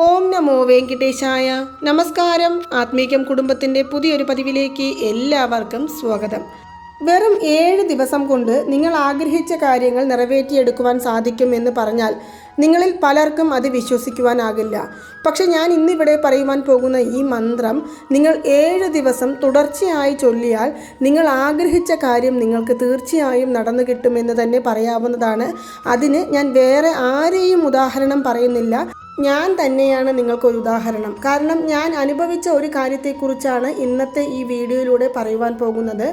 ഓം നമോ വെങ്കിട്ടേശായ. നമസ്കാരം. ആത്മീകം കുടുംബത്തിന്റെ പുതിയൊരു പതിവിലേക്ക് എല്ലാവർക്കും സ്വാഗതം. വെറും ഏഴ് ദിവസം കൊണ്ട് നിങ്ങൾ ആഗ്രഹിച്ച കാര്യങ്ങൾ നിറവേറ്റിയെടുക്കുവാൻ സാധിക്കും എന്ന് പറഞ്ഞാൽ നിങ്ങളിൽ പലർക്കും അത് വിശ്വസിക്കുവാനാകില്ല. പക്ഷെ ഞാൻ ഇന്നിവിടെ പറയുവാൻ പോകുന്ന ഈ മന്ത്രം നിങ്ങൾ ഏഴ് ദിവസം തുടർച്ചയായി ചൊല്ലിയാൽ നിങ്ങൾ ആഗ്രഹിച്ച കാര്യം നിങ്ങൾക്ക് തീർച്ചയായും നടന്നു കിട്ടുമെന്ന് തന്നെ പറയാവുന്നതാണ്. അതിന് ഞാൻ വേറെ ആരെയും ഉദാഹരണം പറയുന്നില്ല. ഞാൻ തന്നെയാണ് നിങ്ങൾക്കൊരു ഉദാഹരണം. കാരണം ഞാൻ അനുഭവിച്ച ഒരു കാര്യത്തെക്കുറിച്ചാണ് ഇന്നത്തെ ഈ വീഡിയോയിലൂടെ പറയുവാൻ പോകുന്നത്.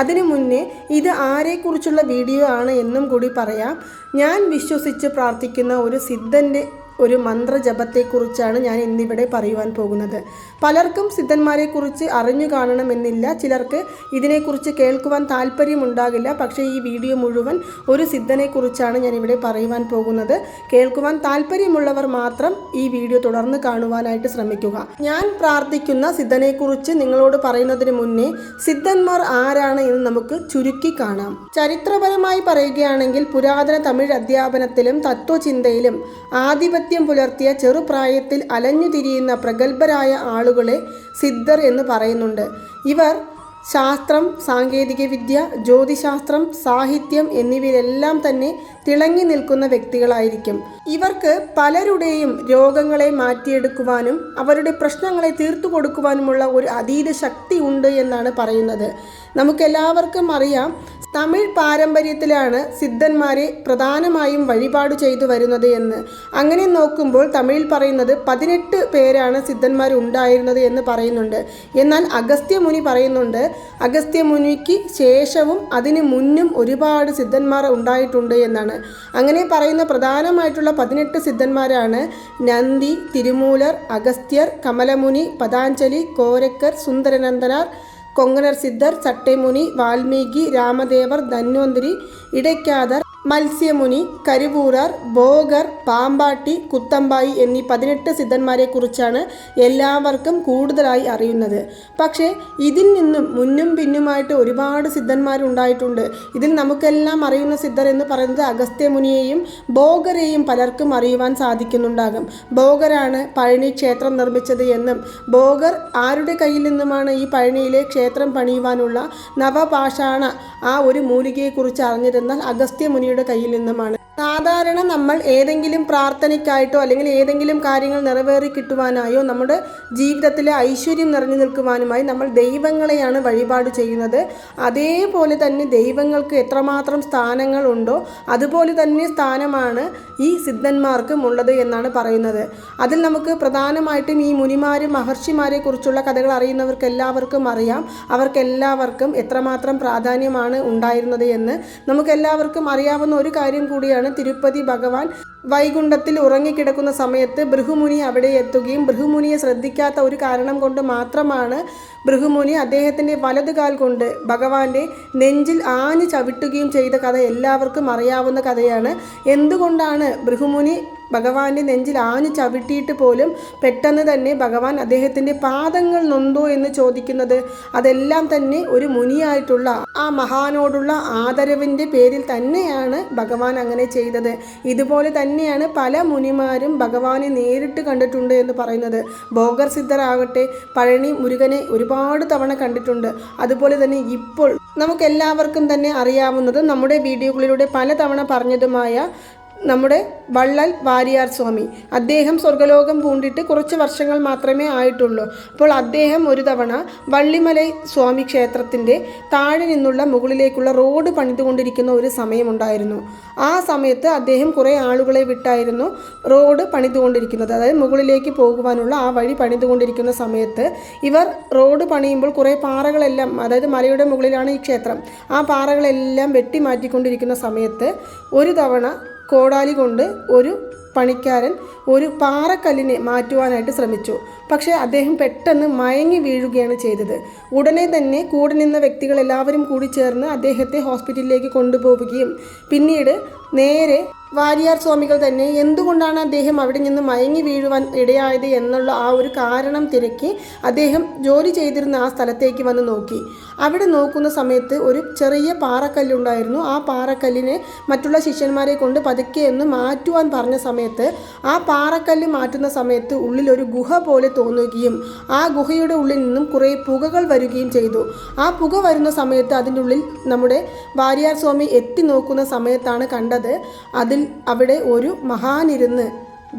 അതിനു മുന്നേ ഇത് ആരെക്കുറിച്ചുള്ള വീഡിയോ ആണ് എന്നും കൂടി പറയാം. ഞാൻ വിശ്വസിച്ച് പ്രാർത്ഥിക്കുന്ന ഒരു സിദ്ധന്റെ ഒരു മന്ത്രജപത്തെക്കുറിച്ചാണ് ഞാൻ ഇന്നിവിടെ പറയുവാൻ പോകുന്നത്. പലർക്കും സിദ്ധന്മാരെക്കുറിച്ച് അറിഞ്ഞു കാണണമെന്നില്ല. ചിലർക്ക് ഇതിനെക്കുറിച്ച് കേൾക്കുവാൻ താല്പര്യമുണ്ടാകില്ല പക്ഷേ ഈ വീഡിയോ മുഴുവൻ ഒരു സിദ്ധനെക്കുറിച്ചാണ് ഞാനിവിടെ പറയുവാൻ പോകുന്നത്. കേൾക്കുവാൻ താല്പര്യമുള്ളവർ മാത്രം ഈ വീഡിയോ തുടർന്ന് കാണുവാനായിട്ട് ശ്രമിക്കുക. ഞാൻ പ്രാർത്ഥിക്കുന്ന സിദ്ധനെക്കുറിച്ച് നിങ്ങളോട് പറയുന്നതിന് മുന്നേ സിദ്ധന്മാർ ആരാണ് എന്ന് നമുക്ക് ചുരുക്കി കാണാം. ചരിത്രപരമായി പറയുകയാണെങ്കിൽ പുരാതന തമിഴ് അധ്യാപനത്തിലും തത്വചിന്തയിലും ആധിപത്യം പുലർത്തിയ ചെറുപ്രായത്തിൽ അലഞ്ഞു തിരിയുന്ന പ്രഗത്ഭരായ ആളുകളെ സിദ്ധർ എന്ന് പറയുന്നുണ്ട്. ഇവർ ശാസ്ത്രം സാങ്കേതികവിദ്യ ജ്യോതിശാസ്ത്രം സാഹിത്യം എന്നിവയിലെല്ലാം തന്നെ തിളങ്ങി നിൽക്കുന്ന വ്യക്തികളായിരിക്കും. ഇവർക്ക് പലരുടെയും രോഗങ്ങളെ മാറ്റിയെടുക്കുവാനും അവരുടെ പ്രശ്നങ്ങളെ തീർത്തു കൊടുക്കുവാനുമുള്ള ഒരു അതീത ശക്തി ഉണ്ട് എന്നാണ് പറയുന്നത്. നമുക്കെല്ലാവർക്കും അറിയാം തമിഴ് പാരമ്പര്യത്തിലാണ് സിദ്ധന്മാരെ പ്രധാനമായും വഴിപാട് ചെയ്തു വരുന്നത് എന്ന്. അങ്ങനെ നോക്കുമ്പോൾ തമിഴിൽ പറയുന്നത് പതിനെട്ട് പേരാണ് സിദ്ധന്മാർ ഉണ്ടായിരുന്നത് എന്ന് പറയുന്നുണ്ട്. എന്നാൽ അഗസ്ത്യമുനി പറയുന്നുണ്ട് അഗസ്ത്യമുനിക്ക് ശേഷവും അതിന് മുന്നും ഒരുപാട് സിദ്ധന്മാർ ഉണ്ടായിട്ടുണ്ട് എന്നാണ് അങ്ങനെ പറയുന്ന പ്രധാനമായിട്ടുള്ള പതിനെട്ട് സിദ്ധന്മാരാണ് നന്ദി തിരുമൂലർ അഗസ്ത്യർ കമലമുനി പതാഞ്ജലി കോരക്കർ സുന്ദരനന്ദനാർ കൊങ്ങനർ സിദ്ധർ ചട്ടേമുനി വാൽമീകി രാമദേവർ ധന്വന്തിരി ഇടയ്ക്കാദർ മത്സ്യമുനി കരുവൂറാർ ബോഗർ പാമ്പാട്ടി കുത്തമ്പായി എന്നീ പതിനെട്ട് സിദ്ധന്മാരെ കുറിച്ചാണ് എല്ലാവർക്കും കൂടുതലായി അറിയുന്നത്. പക്ഷേ ഇതിൽ നിന്നും മുന്നും പിന്നുമായിട്ട് ഒരുപാട് സിദ്ധന്മാരുണ്ടായിട്ടുണ്ട്. ഇതിൽ നമുക്കെല്ലാം അറിയുന്ന സിദ്ധർ എന്ന് പറയുന്നത് അഗസ്ത്യമുനിയെയും ബോഗരെയും പലർക്കും അറിയുവാൻ സാധിക്കുന്നുണ്ടാകും. ഭോഗരാണ് പഴനി ക്ഷേത്രം നിർമ്മിച്ചത് എന്നും ബോഗർ ആരുടെ കയ്യിൽ നിന്നുമാണ് ഈ പഴനിയിലെ ക്ഷേത്രം പണിയുവാനുള്ള നവപാഷാണ ആ ഒരു മൂലികയെക്കുറിച്ച് അറിഞ്ഞിരുന്നാൽ അഗസ്ത്യമുനിയുടെ കയ്യിൽ നിന്നുമാണ് സാധാരണ നമ്മൾ ഏതെങ്കിലും പ്രാർത്ഥനയ്ക്കായിട്ടോ അല്ലെങ്കിൽ ഏതെങ്കിലും കാര്യങ്ങൾ നിറവേറി കിട്ടുവാനായോ നമ്മുടെ ജീവിതത്തിലെ ഐശ്വര്യം നിറഞ്ഞു നിൽക്കുവാനുമായി നമ്മൾ ദൈവങ്ങളെയാണ് വഴിപാട് ചെയ്യുന്നത്. അതേപോലെ തന്നെ ദൈവങ്ങൾക്ക് എത്രമാത്രം സ്ഥാനങ്ങളുണ്ടോ അതുപോലെ തന്നെ സ്ഥാനമാണ് ഈ സിദ്ധന്മാർക്കും ഉള്ളത് എന്നാണ് പറയുന്നത്. അതിൽ നമുക്ക് പ്രധാനമായിട്ടും ഈ മുനിമാരും മഹർഷിമാരെ കുറിച്ചുള്ള കഥകൾ അറിയുന്നവർക്ക് എല്ലാവർക്കും അറിയാം. അവർക്കെല്ലാവർക്കും എത്രമാത്രം പ്രാധാന്യമാണ് ഉണ്ടായിരുന്നത് എന്ന്. നമുക്കെല്ലാവർക്കും അറിയാവുന്ന ഒരു കാര്യം കൂടിയാണ് തിരുപ്പതി ഭഗവാൻ വൈകുണ്ഠത്തിൽ ഉറങ്ങിക്കിടക്കുന്ന സമയത്ത് ഭൃഹുമുനി അവിടെ എത്തുകയും ഭൃഹുമുനിയെ ശ്രദ്ധിക്കാത്ത ഒരു കാരണം കൊണ്ട് മാത്രമാണ് ഭൃഹുമുനി അദ്ദേഹത്തിന്റെ വലതുകാൽ കൊണ്ട് ഭഗവാന്റെ നെഞ്ചിൽ ആഞ്ഞു ചവിട്ടുകയും ചെയ്ത കഥ എല്ലാവർക്കും അറിയാവുന്ന കഥയാണ്. എന്തുകൊണ്ടാണ് ഭൃഹുമുനി ഭഗവാന്റെ നെഞ്ചിൽ ആഞ്ഞു ചവിട്ടിയിട്ട് പോലും പെട്ടെന്ന് തന്നെ ഭഗവാൻ അദ്ദേഹത്തിന്റെ പാദങ്ങൾ നൊന്തോ എന്ന് ചോദിക്കുന്നത് അതെല്ലാം തന്നെ ഒരു മുനിയായിട്ടുള്ള ആ മഹാനോടുള്ള ആദരവിന്റെ പേരിൽ തന്നെയാണ് ഭഗവാൻ അങ്ങനെ ചെയ്തത്. ഇതുപോലെ തന്നെയാണ് പല മുനിമാരും ഭഗവാനെ നേരിട്ട് കണ്ടിട്ടുണ്ട് എന്ന് പറയുന്നത്. ഭോഗർ സിദ്ധരാകട്ടെ പഴനി മുരുകനെ ഒരുപാട് തവണ കണ്ടിട്ടുണ്ട്. അതുപോലെ തന്നെ ഇപ്പോൾ നമുക്കെല്ലാവർക്കും തന്നെ അറിയാവുന്നതും നമ്മുടെ വീഡിയോകളിലൂടെ പലതവണ പറഞ്ഞതുമായ നമ്മുടെ വള്ളൽ വാരിയാർ സ്വാമി. അദ്ദേഹം സ്വർഗലോകം പൂണ്ടിട്ട് കുറച്ച് വർഷങ്ങൾ മാത്രമേ ആയിട്ടുള്ളൂ. അപ്പോൾ അദ്ദേഹം ഒരു തവണ വള്ളിമലൈ സ്വാമി ക്ഷേത്രത്തിന്റെ താഴെ നിന്നുള്ള മുകളിലേക്കുള്ള റോഡ് പണിതുകൊണ്ടിരിക്കുന്ന ഒരു സമയമുണ്ടായിരുന്നു ആ സമയത്ത് അദ്ദേഹം കുറേ ആളുകളെ വിട്ടായിരുന്നു റോഡ് പണിതുകൊണ്ടിരിക്കുന്നത്. അതായത് മുകളിലേക്ക് പോകുവാനുള്ള ആ വഴി പണിതുകൊണ്ടിരിക്കുന്ന സമയത്ത് ഇവർ റോഡ് പണിയുമ്പോൾ കുറേ പാറകളെല്ലാം അതായത് മലയുടെ മുകളിലാണ് ഈ ക്ഷേത്രം ആ പാറകളെല്ലാം വെട്ടി മാറ്റിക്കൊണ്ടിരിക്കുന്ന സമയത്ത് ഒരു തവണ കോടാലി കൊണ്ട് ഒരു പണിക്കാരൻ ഒരു പാറക്കല്ലിനെ മാറ്റുവാനായിട്ട് ശ്രമിച്ചു. പക്ഷേ അദ്ദേഹം പെട്ടെന്ന് മയങ്ങി വീഴുകയാണ് ചെയ്തത്. ഉടനെ തന്നെ കൂടെ നിന്ന വ്യക്തികൾ എല്ലാവരും കൂടി ചേർന്ന് അദ്ദേഹത്തെ ഹോസ്പിറ്റലിലേക്ക് കൊണ്ടുപോവുകയും പിന്നീട് നേരെ വാരിയാർ സ്വാമികൾ തന്നെ എന്തുകൊണ്ടാണ് അദ്ദേഹം അവിടെ നിന്ന് മയങ്ങി വീഴുവാൻ ഇടയായത് എന്നുള്ള ആ ഒരു കാരണം തിരക്കി അദ്ദേഹം ജോലി ചെയ്തിരുന്ന ആ സ്ഥലത്തേക്ക് വന്ന് നോക്കി. അവിടെ നോക്കുന്ന സമയത്ത് ഒരു ചെറിയ പാറക്കല്ലുണ്ടായിരുന്നു. ആ പാറക്കല്ലിനെ മറ്റുള്ള ശിഷ്യന്മാരെ കൊണ്ട് പതുക്കെ ഒന്ന് മാറ്റുവാൻ പറഞ്ഞ സമയത്ത് സമയത്ത് ആ പാറക്കല്ല് മാറ്റുന്ന സമയത്ത് ഉള്ളിൽ ഒരു ഗുഹ പോലെ തോന്നുകയും ആ ഗുഹയുടെ ഉള്ളിൽ നിന്നും കുറേ പുകകൾ വരികയും ചെയ്തു. ആ പുക വരുന്ന സമയത്ത് അതിന്റെ ഉള്ളിൽ നമ്മുടെ വാരിയാർ സ്വാമി എത്തി നോക്കുന്ന സമയത്താണ് കണ്ടത്. അതിൽ അവിടെ ഒരു മഹാനിരുന്ന്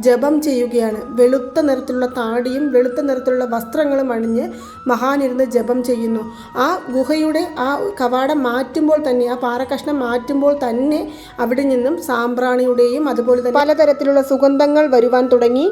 ജപം ചെയ്യുകയാണ്. വെളുത്ത നിറത്തിലുള്ള താടിയും വെളുത്ത നിറത്തിലുള്ള വസ്ത്രങ്ങളും അണിഞ്ഞ് മഹാനിരുന്ന് ജപം ചെയ്യുന്നു. ആ ഗുഹയുടെ ആ കവാടം മാറ്റുമ്പോൾ തന്നെ ആ പാറക്കഷ്ണം മാറ്റുമ്പോൾ തന്നെ അവിടെ നിന്നും സാമ്പ്രാണിയുടെയും അതുപോലെ തന്നെ പലതരത്തിലുള്ള സുഗന്ധങ്ങൾ വരുവാൻ തുടങ്ങി.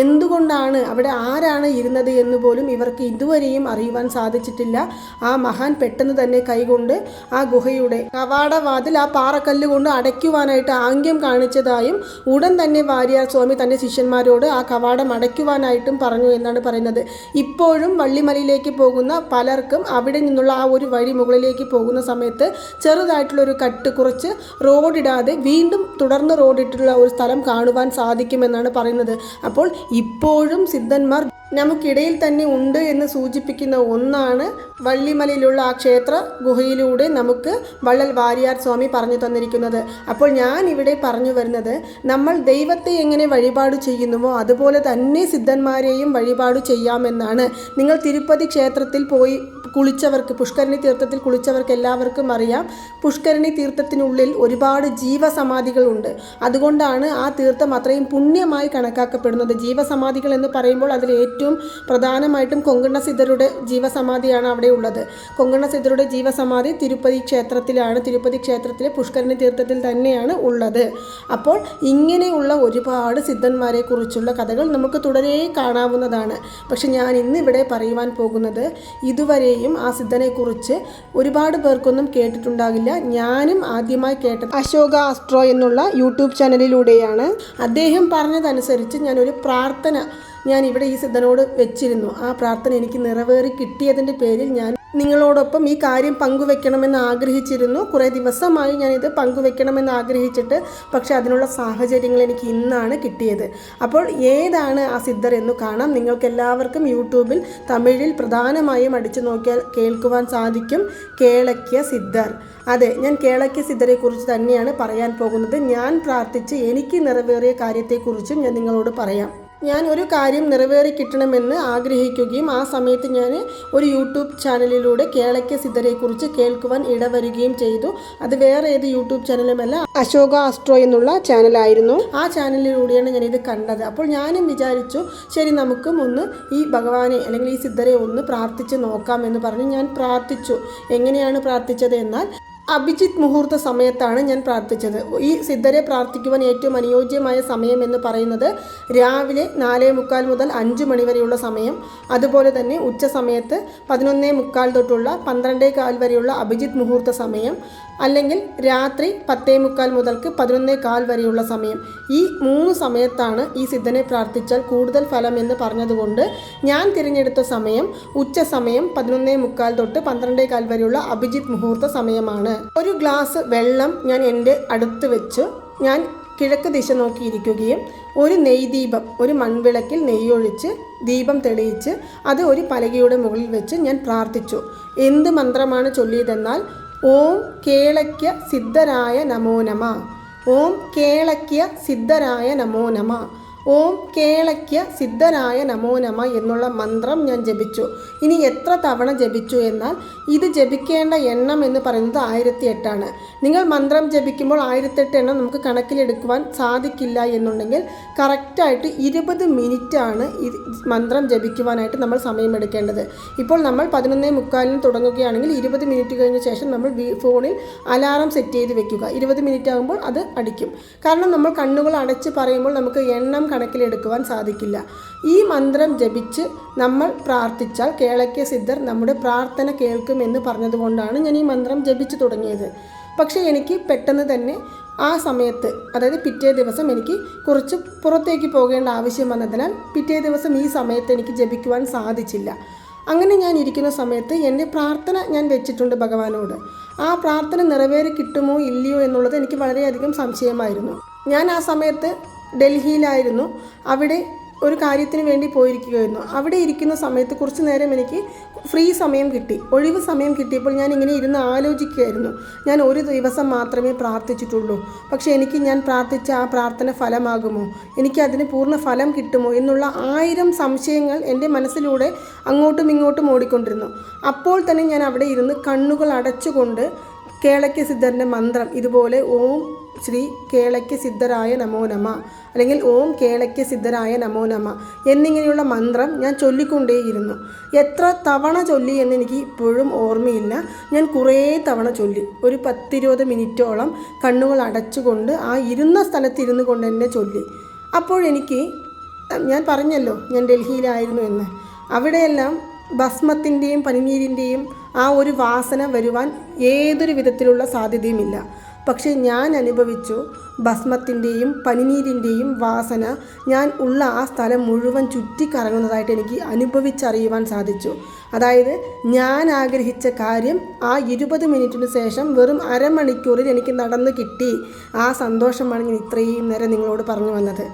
എന്തുകൊണ്ടാണ് അവിടെ ആരാണ് ഇരുന്നത് എന്ന് പോലും ഇവർക്ക് ഇതുവരെയും അറിയുവാൻ സാധിച്ചിട്ടില്ല. ആ മഹാൻ പെട്ടെന്ന് തന്നെ കൈകൊണ്ട് ആ ഗുഹയുടെ കവാടവാതിൽ ആ പാറക്കല്ല് കൊണ്ട് അടയ്ക്കുവാനായിട്ട് ആംഗ്യം കാണിച്ചതായും ഉടൻ തന്നെ വാര്യാർ സ്വാമി തന്റെ ശിഷ്യന്മാരോട് ആ കവാടം അടയ്ക്കുവാനായിട്ടും പറഞ്ഞു എന്നാണ് പറയുന്നത്. ഇപ്പോഴും വള്ളിമലയിലേക്ക് പോകുന്ന പലർക്കും അവിടെ നിന്നുള്ള ആ ഒരു വഴി മുകളിലേക്ക് പോകുന്ന സമയത്ത് ചെറുതായിട്ടുള്ളൊരു കട്ട് കുറച്ച് റോഡിടാതെ വീണ്ടും തുടർന്ന് റോഡിട്ടുള്ള ഒരു സ്ഥലം കാണുവാൻ സാധിക്കുമെന്നാണ് പറയുന്നത്. അപ്പോൾ ഇപ്പോഴും സിദ്ധന്മാർ നമുക്കിടയിൽ തന്നെ ഉണ്ട് എന്ന് സൂചിപ്പിക്കുന്ന ഒന്നാണ് വള്ളിമലയിലുള്ള ആ ക്ഷേത്ര ഗുഹയിലൂടെ നമുക്ക് വള്ളൽ വാരിയാർ സ്വാമി പറഞ്ഞു തന്നിരിക്കുന്നത്. അപ്പോൾ ഞാൻ ഇവിടെ പറഞ്ഞു വരുന്നത് നമ്മൾ ദൈവത്തെ എങ്ങനെ വഴിപാട് ചെയ്യുന്നുവോ അതുപോലെ തന്നെ സിദ്ധന്മാരെയും വഴിപാട് ചെയ്യാമെന്നാണ്. നിങ്ങൾ തിരുപ്പതി ക്ഷേത്രത്തിൽ പോയി കുളിച്ചവർക്ക് പുഷ്കരണി തീർത്ഥത്തിൽ കുളിച്ചവർക്ക് എല്ലാവർക്കും അറിയാം പുഷ്കരണി തീർത്ഥത്തിനുള്ളിൽ ഒരുപാട് ജീവസമാധികളുണ്ട്. അതുകൊണ്ടാണ് ആ തീർത്ഥം അത്രയും പുണ്യമായി കണക്കാക്കപ്പെടുന്നത്. ജീവസമാധികൾ എന്ന് പറയുമ്പോൾ അതിൽ ഏറ്റവും പ്രധാനമായിട്ടും കൊങ്കണ്ണ സിദ്ധരുടെ ജീവസമാധിയാണ് അവിടെ ഉള്ളത്. കൊങ്കണ്ണ സിദ്ധരുടെ ജീവസമാധി തിരുപ്പതി ക്ഷേത്രത്തിലാണ് തിരുപ്പതി ക്ഷേത്രത്തിലെ പുഷ്കരണി തീർത്ഥത്തിൽ തന്നെയാണ് ഉള്ളത്. അപ്പോൾ ഇങ്ങനെയുള്ള ഒരുപാട് സിദ്ധന്മാരെ കുറിച്ചുള്ള കഥകൾ നമുക്ക് തുടരെ കാണാവുന്നതാണ്. പക്ഷെ ഞാൻ ഇന്നിവിടെ പറയുവാൻ പോകുന്നത് ഇതുവരെയും ആ സിദ്ധനെക്കുറിച്ച് ഒരുപാട് പേർക്കൊന്നും കേട്ടിട്ടുണ്ടാകില്ല. ഞാനും ആദ്യമായി കേട്ട അശോക ആസ്ട്രോ എന്നുള്ള യൂട്യൂബ് ചാനലിലൂടെയാണ്. അദ്ദേഹം പറഞ്ഞതനുസരിച്ച് ഞാനൊരു പ്രാർത്ഥന ഞാൻ ഇവിടെ ഈ സിദ്ധനോട് വെച്ചിരുന്നു. ആ പ്രാർത്ഥന എനിക്ക് നിറവേറി കിട്ടിയതിന്റെ പേരിൽ ഞാൻ നിങ്ങളോടൊപ്പം ഈ കാര്യം പങ്കുവെക്കണമെന്ന് ആഗ്രഹിച്ചിരുന്നു. കുറേ ദിവസമായി ഞാനിത് പങ്കുവെക്കണമെന്ന് ആഗ്രഹിച്ചിട്ട് പക്ഷേ അതിനുള്ള സാഹചര്യങ്ങൾ എനിക്ക് ഇന്നാണ് കിട്ടിയത്. അപ്പോൾ ഏതാണ് ആ സിദ്ധർ എന്ന് കാണാം. നിങ്ങൾക്ക് എല്ലാവർക്കും യൂട്യൂബിൽ തമിഴിൽ പ്രധാനമായും അടിച്ചു നോക്കിയാൽ കേൾക്കുവാൻ സാധിക്കും. കേളക്കിയ സിദ്ധർ. അതെ ഞാൻ കേളക്കിയ സിദ്ധരെക്കുറിച്ച് തന്നെയാണ് പറയാൻ പോകുന്നത്. ഞാൻ പ്രാർത്ഥിച്ച് എനിക്ക് നിറവേറിയ കാര്യത്തെക്കുറിച്ചും ഞാൻ നിങ്ങളോട് പറയാം. ഞാൻ ഒരു കാര്യം നിറവേറി കിട്ടണമെന്ന് ആഗ്രഹിക്കുകയും ആ സമയത്ത് ഞാൻ ഒരു യൂട്യൂബ് ചാനലിലൂടെ കേളയ്ക്ക് സിദ്ധരെക്കുറിച്ച് കേൾക്കുവാൻ ഇടവരികയും ചെയ്തു. അത് വേറെ ഏത് യൂട്യൂബ് ചാനലുമല്ല അശോക ആസ്ട്രോ എന്നുള്ള ചാനലായിരുന്നു. ആ ചാനലിലൂടെയാണ് ഞാനിത് കണ്ടത്. അപ്പോൾ ഞാനും വിചാരിച്ചു ശരി നമുക്കും ഒന്ന് ഈ ഭഗവാനെ അല്ലെങ്കിൽ ഈ സിദ്ധരെ ഒന്ന് പ്രാർത്ഥിച്ച് നോക്കാം എന്ന് പറഞ്ഞ് ഞാൻ പ്രാർത്ഥിച്ചു. എങ്ങനെയാണ് പ്രാർത്ഥിച്ചത് എന്നാൽ അഭിജിത്ത് മുഹൂർത്ത സമയത്താണ് ഞാൻ പ്രാർത്ഥിച്ചത്. ഈ സിദ്ധരെ പ്രാർത്ഥിക്കുവാൻ ഏറ്റവും അനുയോജ്യമായ സമയം എന്ന് പറയുന്നത് രാവിലെ നാലേ മുക്കാൽ മുതൽ അഞ്ച് മണി വരെയുള്ള സമയം. അതുപോലെ തന്നെ ഉച്ച സമയത്ത് പതിനൊന്നേ മുക്കാൽ തൊട്ടുള്ള പന്ത്രണ്ടേ കാൽ വരെയുള്ള അഭിജിത്ത് മുഹൂർത്ത സമയം. അല്ലെങ്കിൽ രാത്രി പത്തേ മുക്കാൽ മുതൽക്ക് പതിനൊന്നേ കാൽ വരെയുള്ള സമയം. ഈ മൂന്ന് സമയത്താണ് ഈ സിദ്ധനെ പ്രാർത്ഥിച്ചാൽ കൂടുതൽ ഫലം എന്ന് പറഞ്ഞതുകൊണ്ട് ഞാൻ തിരഞ്ഞെടുത്ത സമയം ഉച്ച സമയം പതിനൊന്നേ മുക്കാൽ തൊട്ട് പന്ത്രണ്ടേ കാൽ വരെയുള്ള അഭിജിത്ത് മുഹൂർത്ത സമയമാണ്. ഒരു ഗ്ലാസ് വെള്ളം ഞാൻ എന്റെ അടുത്ത് വെച്ച്. ഞാൻ കിഴക്ക് ദിശ നോക്കിയിരിക്കുകയും ഒരു നെയ് ദീപം ഒരു മൺവിളക്കിൽ നെയ്യൊഴിച്ച് ദീപം തെളിയിച്ച് അത് ഒരു പലകയുടെ മുകളിൽ വെച്ച് ഞാൻ പ്രാർത്ഥിച്ചു. എന്ത് മന്ത്രമാണ് ചൊല്ലിയതെന്നാൽ ഓം കേളക്യ സിദ്ധരായ നമോ നമ ഓം കേളക്യ സിദ്ധരായ നമോ നമ ഓം കേളയ്ക്ക് സിദ്ധരായ നമോ നമ എന്നുള്ള മന്ത്രം ഞാൻ ജപിച്ചു. ഇനി എത്ര തവണ ജപിച്ചു എന്നാൽ ഇത് ജപിക്കേണ്ട എണ്ണം എന്ന് പറയുന്നത് ആയിരത്തി എട്ടാണ് നിങ്ങൾ മന്ത്രം ജപിക്കുമ്പോൾ ആയിരത്തെട്ട് എണ്ണം നമുക്ക് കണക്കിലെടുക്കുവാൻ സാധിക്കില്ല എന്നുണ്ടെങ്കിൽ കറക്റ്റായിട്ട് ഇരുപത് ആണ് ഇത് മന്ത്രം ജപിക്കുവാനായിട്ട് നമ്മൾ സമയമെടുക്കേണ്ടത്. ഇപ്പോൾ നമ്മൾ പതിനൊന്നേ മുക്കാലിന് തുടങ്ങുകയാണെങ്കിൽ ഇരുപത് മിനിറ്റ് കഴിഞ്ഞ ശേഷം നമ്മൾ ഫോണിൽ അലാറം സെറ്റ് ചെയ്ത് വെക്കുക. ഇരുപത് മിനിറ്റ് ആകുമ്പോൾ അത് അടിക്കും. കാരണം നമ്മൾ കണ്ണുകൾ അടച്ച് പറയുമ്പോൾ നമുക്ക് എണ്ണം കണക്കിലെടുക്കുവാൻ സാധിക്കില്ല. ഈ മന്ത്രം ജപിച്ച് നമ്മൾ പ്രാർത്ഥിച്ചാൽ കേളക്യ സിദ്ധർ നമ്മുടെ പ്രാർത്ഥന കേൾക്കുമെന്ന് പറഞ്ഞതുകൊണ്ടാണ് ഞാൻ ഈ മന്ത്രം ജപിച്ച് തുടങ്ങിയത്. പക്ഷേ എനിക്ക് പെട്ടെന്ന് തന്നെ ആ സമയത്ത് അതായത് പിറ്റേ ദിവസം എനിക്ക് കുറച്ച് പുറത്തേക്ക് പോകേണ്ട ആവശ്യം വന്നതിനാൽ പിറ്റേ ദിവസം ഈ സമയത്ത് എനിക്ക് ജപിക്കുവാൻ സാധിച്ചില്ല. അങ്ങനെ ഞാൻ ഇരിക്കുന്ന സമയത്ത് എന്റെ പ്രാർത്ഥന ഞാൻ വെച്ചിട്ടുണ്ട് ഭഗവാനോട്. ആ പ്രാർത്ഥന നിറവേറി കിട്ടുമോ ഇല്ലയോ എന്നുള്ളത് എനിക്ക് വളരെയധികം സംശയമായിരുന്നു. ഞാൻ ആ സമയത്ത് ഡൽഹിയിലായിരുന്നു. അവിടെ ഒരു കാര്യത്തിന് വേണ്ടി പോയിരിക്കുകയായിരുന്നു. അവിടെ ഇരിക്കുന്ന സമയത്ത് കുറച്ച് നേരം എനിക്ക് ഫ്രീ സമയം കിട്ടി. ഒഴിവ് സമയം കിട്ടിയപ്പോൾ ഞാൻ ഇങ്ങനെ ഇരുന്ന് ആലോചിക്കുകയായിരുന്നു. ഞാൻ ഒരു ദിവസം മാത്രമേ പ്രാർത്ഥിച്ചിട്ടുള്ളൂ. പക്ഷേ എനിക്ക് ഞാൻ പ്രാർത്ഥിച്ച ആ പ്രാർത്ഥന ഫലമാകുമോ? എനിക്ക് അതിന് പൂർണ ഫലം കിട്ടുമോ? എന്നുള്ള ആയിരം സംശയങ്ങൾ എന്റെ മനസ്സിലൂടെ അങ്ങോട്ടും ഇങ്ങോട്ടും ഓടിക്കൊണ്ടിരുന്നു. അപ്പോൾ തന്നെ ഞാൻ അവിടെ ഇരുന്ന് കണ്ണുകൾ അടച്ചുകൊണ്ട് കേളയ്ക്ക് സിദ്ധറിന്റെ മന്ത്രം. ഇതുപോലെ ഓം ശ്രീ കേളയ്ക്ക് സിദ്ധരായ നമോ നമ അല്ലെങ്കിൽ ഓം കേളയ്ക്ക് സിദ്ധരായ നമോ നമ എന്നിങ്ങനെയുള്ള മന്ത്രം ഞാൻ ചൊല്ലിക്കൊണ്ടേയിരുന്നു. എത്ര തവണ ചൊല്ലി എന്ന് എനിക്ക് ഇപ്പോഴും ഓർമ്മയില്ല. ഞാൻ കുറേ തവണ ചൊല്ലി. ഒരു പത്തിരുപത് മിനിറ്റോളം കണ്ണുകൾ അടച്ചുകൊണ്ട് ആ ഇരുന്ന സ്ഥലത്ത് ഇരുന്നു കൊണ്ട് തന്നെ ചൊല്ലി. അപ്പോഴെനിക്ക് ഞാൻ പറഞ്ഞല്ലോ ഞാൻ ഡൽഹിയിലായിരുന്നു എന്ന്. അവിടെയെല്ലാം ഭസ്മത്തിന്റെയും പനിനീരിന്റെയും ആ ഒരു വാസന വരുവാൻ ഏതൊരു വിധത്തിലുള്ള സാധ്യതയുമില്ല. പക്ഷേ ഞാൻ അനുഭവിച്ചു ഭസ്മത്തിന്റെയും പനിനീരിന്റെയും വാസന ഞാൻ ഉള്ള ആ സ്ഥലം മുഴുവൻ ചുറ്റിക്കറങ്ങുന്നതായിട്ട് എനിക്ക് അനുഭവിച്ചറിയുവാൻ സാധിച്ചു. അതായത് ഞാൻ ആഗ്രഹിച്ച കാര്യം ആ ഇരുപത് മിനിറ്റിന് ശേഷം വെറും അരമണിക്കൂറിൽ എനിക്ക് നടന്നു കിട്ടി. ആ സന്തോഷമാണ് ഞാൻ ഇത്രയും നേരം നിങ്ങളോട് പറഞ്ഞു വന്നത്.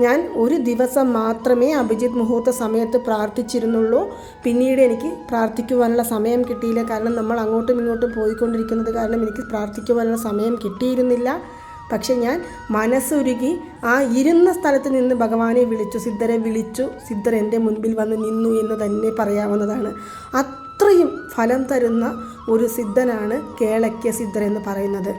ഞാൻ ഒരു ദിവസം മാത്രമേ അഭിജിത് മുഹൂർത്ത സമയത്ത് പ്രാർത്ഥിച്ചിരുന്നുള്ളൂ. പിന്നീട് എനിക്ക് പ്രാർത്ഥിക്കുവാനുള്ള സമയം കിട്ടിയില്ല. കാരണം നമ്മൾ അങ്ങോട്ടും ഇങ്ങോട്ടും പോയിക്കൊണ്ടിരിക്കുന്നത് കാരണം എനിക്ക് പ്രാർത്ഥിക്കുവാനുള്ള സമയം കിട്ടിയിരുന്നില്ല. പക്ഷെ ഞാൻ മനസ്സുരുകി ആ ഇരുന്ന സ്ഥലത്ത് നിന്ന് ഭഗവാനെ വിളിച്ചു സിദ്ധരെ വിളിച്ചു സിദ്ധർ എന്റെ മുൻപിൽ വന്ന് നിന്നു എന്ന് തന്നെ പറയാവുന്നതാണ്. അത്രയും ഫലം തരുന്ന ഒരു സിദ്ധനാണ് കേളക്യ സിദ്ധർ എന്ന് പറയുന്നത്.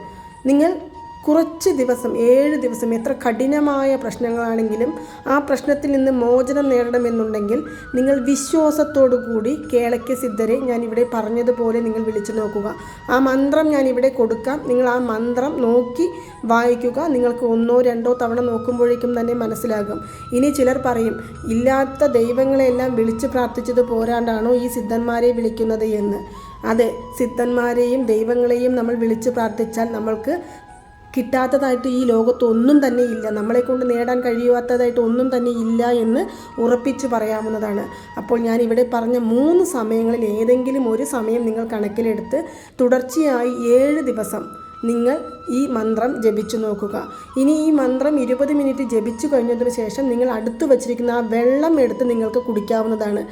നിങ്ങൾ കുറച്ച് ദിവസം ഏഴ് ദിവസം എത്ര കഠിനമായ പ്രശ്നങ്ങളാണെങ്കിലും ആ പ്രശ്നത്തിൽ നിന്ന് മോചനം നേടണമെന്നുണ്ടെങ്കിൽ നിങ്ങൾ വിശ്വാസത്തോടു കൂടി കേളയ്ക്ക് സിദ്ധരെ ഞാൻ ഇവിടെ പറഞ്ഞതുപോലെ നിങ്ങൾ വിളിച്ചു നോക്കുക. ആ മന്ത്രം ഞാൻ ഇവിടെ കൊടുക്കാം. നിങ്ങൾ ആ മന്ത്രം നോക്കി വായിക്കുക. നിങ്ങൾക്ക് ഒന്നോ രണ്ടോ തവണ നോക്കുമ്പോഴേക്കും തന്നെ മനസ്സിലാകും. ഇനി ചിലർ പറയും ഇല്ലാത്ത ദൈവങ്ങളെല്ലാം വിളിച്ച് പ്രാർത്ഥിച്ചത് പോരാണ്ടാണോ ഈ സിദ്ധന്മാരെ വിളിക്കുന്നത് എന്ന്? അതെ സിദ്ധന്മാരെയും ദൈവങ്ങളെയും നമ്മൾ വിളിച്ച് പ്രാർത്ഥിച്ചാൽ നമ്മൾക്ക് കിട്ടാത്തതായിട്ട് ഈ ലോകത്തൊന്നും തന്നെ ഇല്ല. നമ്മളെ കൊണ്ട് നേടാൻ കഴിയാത്തതായിട്ട് ഒന്നും തന്നെ ഇല്ല എന്ന് ഉറപ്പിച്ച് പറയാവുന്നതാണ്. അപ്പോൾ ഞാൻ ഇവിടെ പറഞ്ഞ മൂന്ന് സമയങ്ങളിൽ ഏതെങ്കിലും ഒരു സമയം നിങ്ങൾ കണക്കിലെടുത്ത് തുടർച്ചയായി ഏഴ് ദിവസം നിങ്ങൾ ഈ മന്ത്രം ജപിച്ചു നോക്കുക. ഇനി ഈ മന്ത്രം ഇരുപത് മിനിറ്റ് ജപിച്ചു കഴിഞ്ഞതിന് ശേഷം നിങ്ങൾ അടുത്ത് വച്ചിരിക്കുന്ന ആ വെള്ളം എടുത്ത് നിങ്ങൾക്ക് കുടിക്കാവുന്നതാണ്.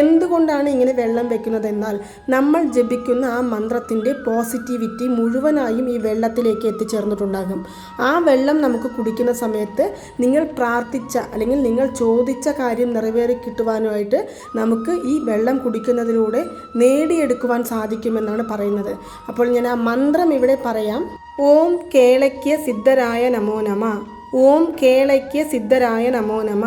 എന്തുകൊണ്ടാണ് ഇങ്ങനെ വെള്ളം വെക്കുന്നത് എന്നാൽ നമ്മൾ ജപിക്കുന്ന ആ മന്ത്രത്തിന്റെ പോസിറ്റിവിറ്റി മുഴുവനായും ഈ വെള്ളത്തിലേക്ക് എത്തിച്ചേർന്നിട്ടുണ്ടാകും. ആ വെള്ളം നമുക്ക് കുടിക്കുന്ന സമയത്ത് നിങ്ങൾ പ്രാർത്ഥിച്ച അല്ലെങ്കിൽ നിങ്ങൾ ചോദിച്ച കാര്യം നിറവേറി കിട്ടുവാനുമായിട്ട് നമുക്ക് ഈ വെള്ളം കുടിക്കുന്നതിലൂടെ നേടിയെടുക്കുവാൻ സാധിക്കുമെന്നാണ് പറയുന്നത്. അപ്പോൾ ഞാൻ ആ മന്ത്രം ഇവിടെ പറയാം. ഓം കേളയ്ക്ക് സിദ്ധരായ നമോ നമ. ഓം കേളയ്ക്ക് സിദ്ധരായ നമോ നമ.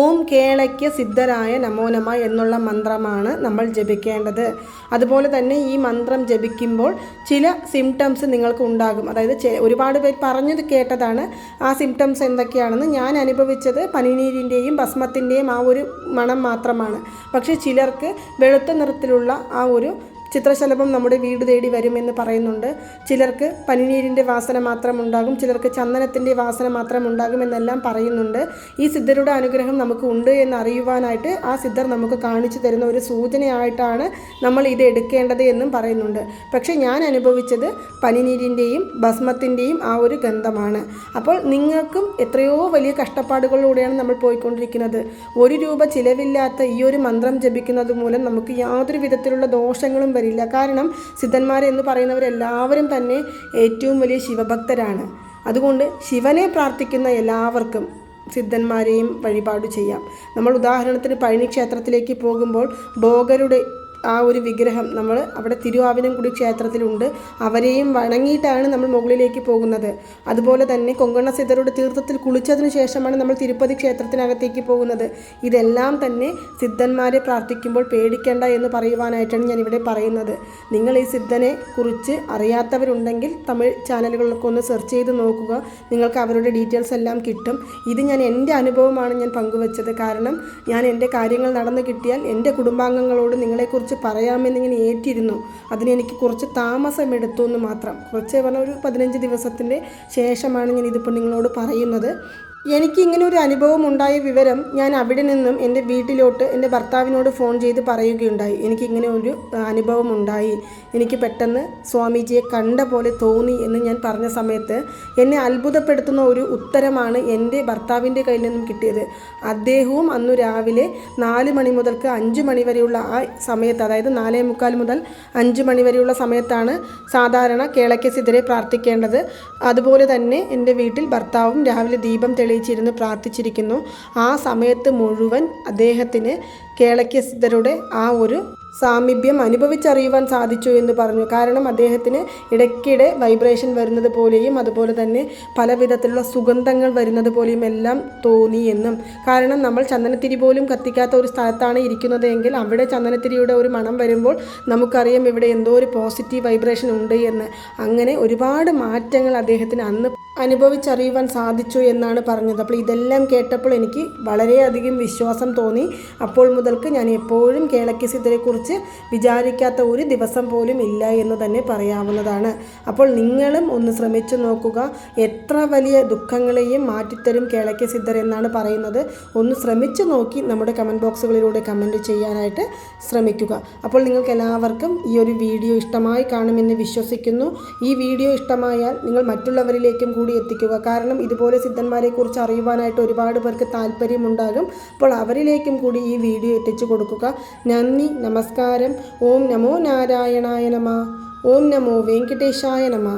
ഓം കേളയ്ക്ക് സിദ്ധരായ നമോ നമ എന്നുള്ള മന്ത്രമാണ് നമ്മൾ ജപിക്കേണ്ടത്. അതുപോലെ തന്നെ ഈ മന്ത്രം ജപിക്കുമ്പോൾ ചില സിംറ്റംസ് നിങ്ങൾക്ക് ഉണ്ടാകും. അതായത് ഒരുപാട് പേര് പറഞ്ഞത് കേട്ടതാണ്. ആ സിംറ്റംസ് എന്തൊക്കെയാണെന്ന് ഞാൻ അനുഭവിച്ചത് പനിനീരിന്റെയും ഭസ്മത്തിന്റെയും ആ ഒരു മണം മാത്രമാണ്. പക്ഷേ ചിലർക്ക് വെളുത്ത നിറത്തിലുള്ള ആ ഒരു ചിത്രശലഭം നമ്മുടെ വീട് തേടി വരുമെന്ന് പറയുന്നുണ്ട്. ചിലർക്ക് പനിനീരിന്റെ വാസന മാത്രം ഉണ്ടാകും ചിലർക്ക് ചന്ദനത്തിന്റെ വാസന മാത്രം ഉണ്ടാകും എന്നെല്ലാം പറയുന്നുണ്ട്. ഈ സിദ്ധരുടെ അനുഗ്രഹം നമുക്ക് ഉണ്ട് എന്ന് അറിയുവാനായിട്ട് ആ സിദ്ധർ നമുക്ക് കാണിച്ചു തരുന്ന ഒരു സൂചനയായിട്ടാണ് നമ്മൾ ഇത് എടുക്കേണ്ടത് എന്നും പറയുന്നുണ്ട്. പക്ഷേ ഞാൻ അനുഭവിച്ചത് പനിനീരിന്റെയും ഭസ്മത്തിന്റെയും ആ ഒരു ഗന്ധമാണ്. അപ്പോൾ നിങ്ങൾക്കും എത്രയോ വലിയ കഷ്ടപ്പാടുകളിലൂടെയാണ് നമ്മൾ പോയിക്കൊണ്ടിരിക്കുന്നത്. ഒരു രൂപ ചിലവില്ലാത്ത ഈ ഒരു മന്ത്രം ജപിക്കുന്നത് മൂലം നമുക്ക് യാതൊരു വിധത്തിലുള്ള ദോഷങ്ങളും വരില്ല കാരണം സിദ്ധന്മാർ എന്ന് പറയുന്നവരെല്ലാവരും തന്നെ ഏറ്റവും വലിയ ശിവഭക്തരാണ്. അതുകൊണ്ട് ശിവനെ പ്രാർത്ഥിക്കുന്ന എല്ലാവർക്കും സിദ്ധന്മാരെയും വഴിപാട് ചെയ്യാം. നമ്മൾ ഉദാഹരണത്തിന് പഴനി ക്ഷേത്രത്തിലേക്ക് പോകുമ്പോൾ ഭോഗരുടെ ആ ഒരു വിഗ്രഹം നമ്മൾ അവിടെ തിരുവാവിനംകുടി ക്ഷേത്രത്തിലുണ്ട്. അവരെയും വണങ്ങിയിട്ടാണ് നമ്മൾ മുകളിലേക്ക് പോകുന്നത്. അതുപോലെ തന്നെ കൊങ്കണ സിദ്ധരുടെ തീർത്ഥത്തിൽ കുളിച്ചതിന് ശേഷമാണ് നമ്മൾ തിരുപ്പതി ക്ഷേത്രത്തിനകത്തേക്ക് പോകുന്നത്. ഇതെല്ലാം തന്നെ സിദ്ധന്മാരെ പ്രാർത്ഥിക്കുമ്പോൾ പേടിക്കേണ്ട എന്ന് പറയുവാനായിട്ടാണ് ഞാനിവിടെ പറയുന്നത്. നിങ്ങൾ ഈ സിദ്ധനെ കുറിച്ച് അറിയാത്തവരുണ്ടെങ്കിൽ തമിഴ് ചാനലുകളിലൊക്കെ ഒന്ന് സെർച്ച് ചെയ്ത് നോക്കുക. നിങ്ങൾക്ക് അവരുടെ ഡീറ്റെയിൽസ് എല്ലാം കിട്ടും. ഇത് ഞാൻ എന്റെ അനുഭവമാണ് ഞാൻ പങ്കുവച്ചത്. കാരണം ഞാൻ എന്റെ കാര്യങ്ങൾ നടന്നു കിട്ടിയാൽ എന്റെ കുടുംബാംഗങ്ങളോട് നിങ്ങളെക്കുറിച്ച് പറയാമെന്ന് ഇങ്ങനെ ഏറ്റിരുന്നു. അതിന് എനിക്ക് കുറച്ച് താമസം എടുത്തു എന്ന് മാത്രം. കുറച്ച് പറഞ്ഞ ഒരു പതിനഞ്ച് ദിവസത്തിന്റെ ശേഷമാണ് ഞാൻ ഇതിപ്പോൾ നിങ്ങളോട് പറയുന്നത്. എനിക്ക് ഇങ്ങനെ ഒരു അനുഭവം ഉണ്ടായ വിവരം ഞാൻ അവിടെ നിന്നും എന്റെ വീട്ടിലോട്ട് എന്റെ ഭർത്താവിനോട് ഫോൺ ചെയ്ത് പറയുകയുണ്ടായി. എനിക്കിങ്ങനെ ഒരു അനുഭവം ഉണ്ടായി എനിക്ക് പെട്ടെന്ന് സ്വാമിജിയെ കണ്ട പോലെ തോന്നി എന്ന് ഞാൻ പറഞ്ഞ സമയത്ത് എന്നെ അത്ഭുതപ്പെടുത്തുന്ന ഒരു ഉത്തരമാണ് എന്റെ ഭർത്താവിന്റെ കയ്യിൽ നിന്നും കിട്ടിയത്. അദ്ദേഹവും അന്ന് രാവിലെ നാല് മണി മുതൽക്ക് അഞ്ച് മണി വരെയുള്ള ആ സമയത്ത് അതായത് നാലേ മുക്കാൽ മുതൽ അഞ്ച് മണി വരെയുള്ള സമയത്താണ് സാധാരണ കേളക്കസിതരെ പ്രാർത്ഥിക്കേണ്ടത്. അതുപോലെ തന്നെ എന്റെ വീട്ടിൽ ഭർത്താവും രാവിലെ ദീപം തെളിയിച്ചിരുന്ന് പ്രാർത്ഥിച്ചിരിക്കുന്നു. ആ സമയത്ത് മുഴുവൻ അദ്ദേഹത്തിന് കേളക്യസിദ്ധരുടെ ആ ഒരു സാമീപ്യം അനുഭവിച്ചറിയുവാൻ സാധിച്ചു എന്ന് പറഞ്ഞു. കാരണം അദ്ദേഹത്തിന് ഇടയ്ക്കിടെ വൈബ്രേഷൻ വരുന്നത് പോലെയും അതുപോലെ തന്നെ പല വിധത്തിലുള്ള സുഗന്ധങ്ങൾ വരുന്നത് പോലെയും എല്ലാം തോന്നി എന്നും. കാരണം നമ്മൾ ചന്ദനത്തിരി പോലും കത്തിക്കാത്ത ഒരു സ്ഥലത്താണ് ഇരിക്കുന്നത് എങ്കിൽ അവിടെ ചന്ദനത്തിരിയുടെ ഒരു മണം വരുമ്പോൾ നമുക്കറിയാം ഇവിടെ എന്തോ ഒരു പോസിറ്റീവ് വൈബ്രേഷൻ ഉണ്ട് എന്ന്. അങ്ങനെ ഒരുപാട് മാറ്റങ്ങൾ അദ്ദേഹത്തിന് അന്ന് അനുഭവിച്ചറിയുവാൻ സാധിച്ചു എന്നാണ് പറഞ്ഞത്. അപ്പോൾ ഇതെല്ലാം കേട്ടപ്പോൾ എനിക്ക് വളരെയധികം വിശ്വാസം തോന്നി. അപ്പോൾ മുതൽക്ക് ഞാൻ എപ്പോഴും കേളക്കിസിദ്ധരെക്കുറിച്ച് വിചാരിക്കാത്ത ഒരു ദിവസം പോലും ഇല്ല എന്ന് തന്നെ പറയാവുന്നതാണ്. അപ്പോൾ നിങ്ങളും ഒന്ന് ശ്രമിച്ചു നോക്കുക. എത്ര വലിയ ദുഃഖങ്ങളെയും മാറ്റിത്തരും കേളക്കിസിദ്ധർ എന്നാണ് പറയുന്നത്. ഒന്ന് ശ്രമിച്ചു നോക്കി നമ്മുടെ കമന്റ് ബോക്സുകളിലൂടെ കമന്റ് ചെയ്യാനായിട്ട് ശ്രമിക്കുക. അപ്പോൾ നിങ്ങൾക്ക് എല്ലാവർക്കും ഈ ഒരു വീഡിയോ ഇഷ്ടമായി കാണുമെന്ന് വിശ്വസിക്കുന്നു. ഈ വീഡിയോ ഇഷ്ടമായാൽ നിങ്ങൾ മറ്റുള്ളവരിലേക്കും കൂടി എത്തിക്കുക. കാരണം ഇതുപോലെ സിദ്ധന്മാരെക്കുറിച്ച് അറിയുവാനായിട്ട് ഒരുപാട് പേർക്ക് താല്പര്യമുണ്ടാകും. അപ്പോൾ അവരിലേക്കും കൂടി ഈ വീഡിയോ എത്തിച്ചു കൊടുക്കുക. നന്ദി നമസ്കാരം. ഓം നമോ നാരായണായ നമ. ഓം നമോ വെങ്കടേശായ നമ.